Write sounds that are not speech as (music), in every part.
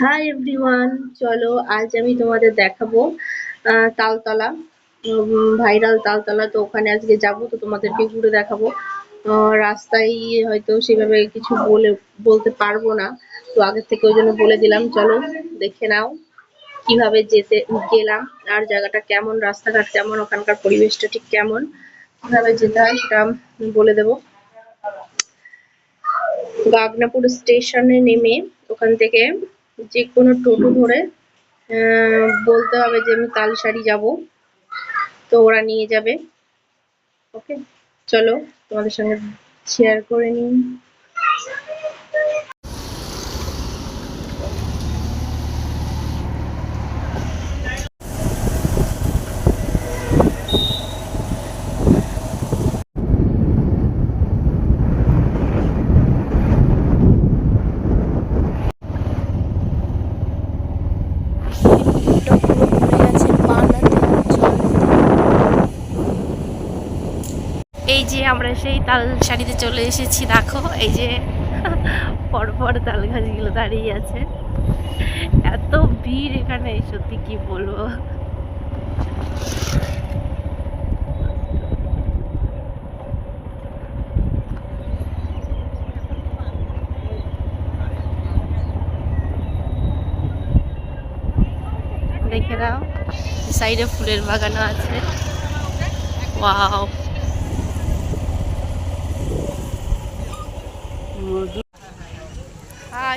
Hi everyone চলো, আজ আমি তোমাদের দেখাবো তালতলা ভাইরাল তালতলা। তো ওখানে আজকে যাব, তো তোমাদেরকে ঘুরে দেখাবো। রাস্তায় হয়তো সেভাবে কিছু বলে, বলতে পারব না। তো আগের থেকে ওই জন্য বলে দিলাম, চলো, দেখে নাও কীভাবে যেতে, গেলাম, আর জায়গাটা কেমন, রাস্তাঘাট কেমন, ওখানকার পরিবেশটা ঠিক কেমন, কীভাবে যেতে হয় সেটা বলে দেবো। গাগনাপুর স্টেশনে নেমে ওখান থেকে যে কোনো টোটো ধরে বলতে হবে যে আমি তালসারি যাব। তো ওরা নিয়ে যাবে। ওকে চলো তোমাদের সঙ্গে শেয়ার করে নিই পুরো ঘুরে গেছে পানাতে এই যে আমরা সেই তাল শাড়িতে চলে এসেছি, দেখো, এই যে (laughs) পরপর তাল গাছগুলো দাঁড়িয়ে আছে। এত ভিড় এখানে, সত্যি কি বলব? দেখে নাও, সাইডে ফুলের বাগানও আছে। ওয়াও।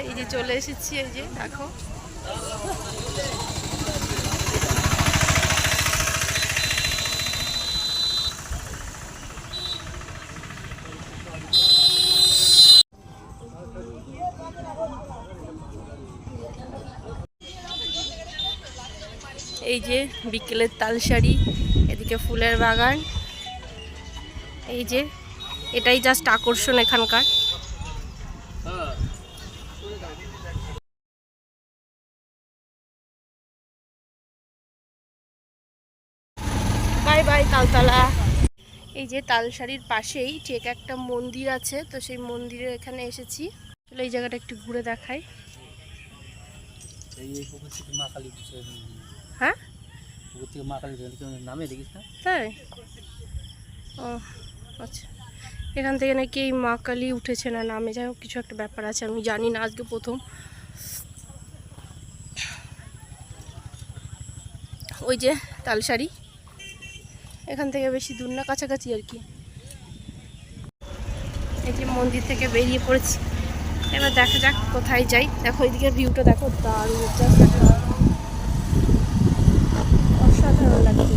এই যে চলে এসেছি, এই যে দেখো। এই যে বিকেলের তালসারি এদিকে ফুলের বাগান। এই যে, এটাই জাস্ট আকর্ষণ এখানকার। Bye bye Taltala. এই যে তালসারির পাশেই ঠিক একটা মন্দির আছে তো সেই মন্দিরে এখানে এসেছি। চলো এই জায়গাটা একটু ঘুরে দেখাই। হ্যাঁ? নামে দেখিস না? তাই? ও আচ্ছা। এখান থেকে নাকি এই মা কালী উঠেছে না নামে, যাই হোক, কিছু একটা ব্যাপার আছে, আমি জানি না আজকে প্রথম। ওই যে তালশাড়ি এখান থেকে বেশি দূর না, কাছাকাছি আর কি। এই যে মন্দির থেকে বেরিয়ে পড়েছি। এবার দেখা যাক কোথায় যাই। দেখো, এদিকে ভিউটা দেখো, দারুণ অসাধারণ লাগছে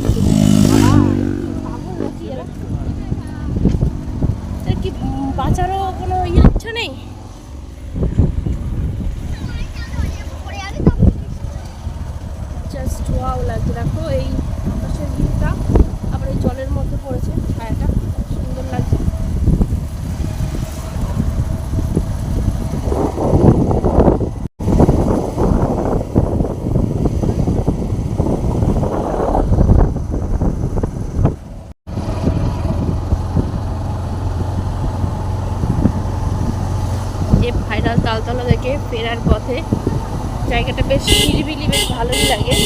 পাগল নাকি এরা? এর কি উম, বাঁচারও কোনো ইয়ে ইচ্ছা নেই জাস্ট ওয়াও লাগছে দেখো এই আকাশের ভিউটা আবার এই জলের মধ্যে পড়েছে ছায়াটা সুন্দর লাগছে যে ভাইরাল তালতলা থেকে ফেরার পথে। জায়গাটা বেশ নিরিবিলি বেশ ভালোই লাগে।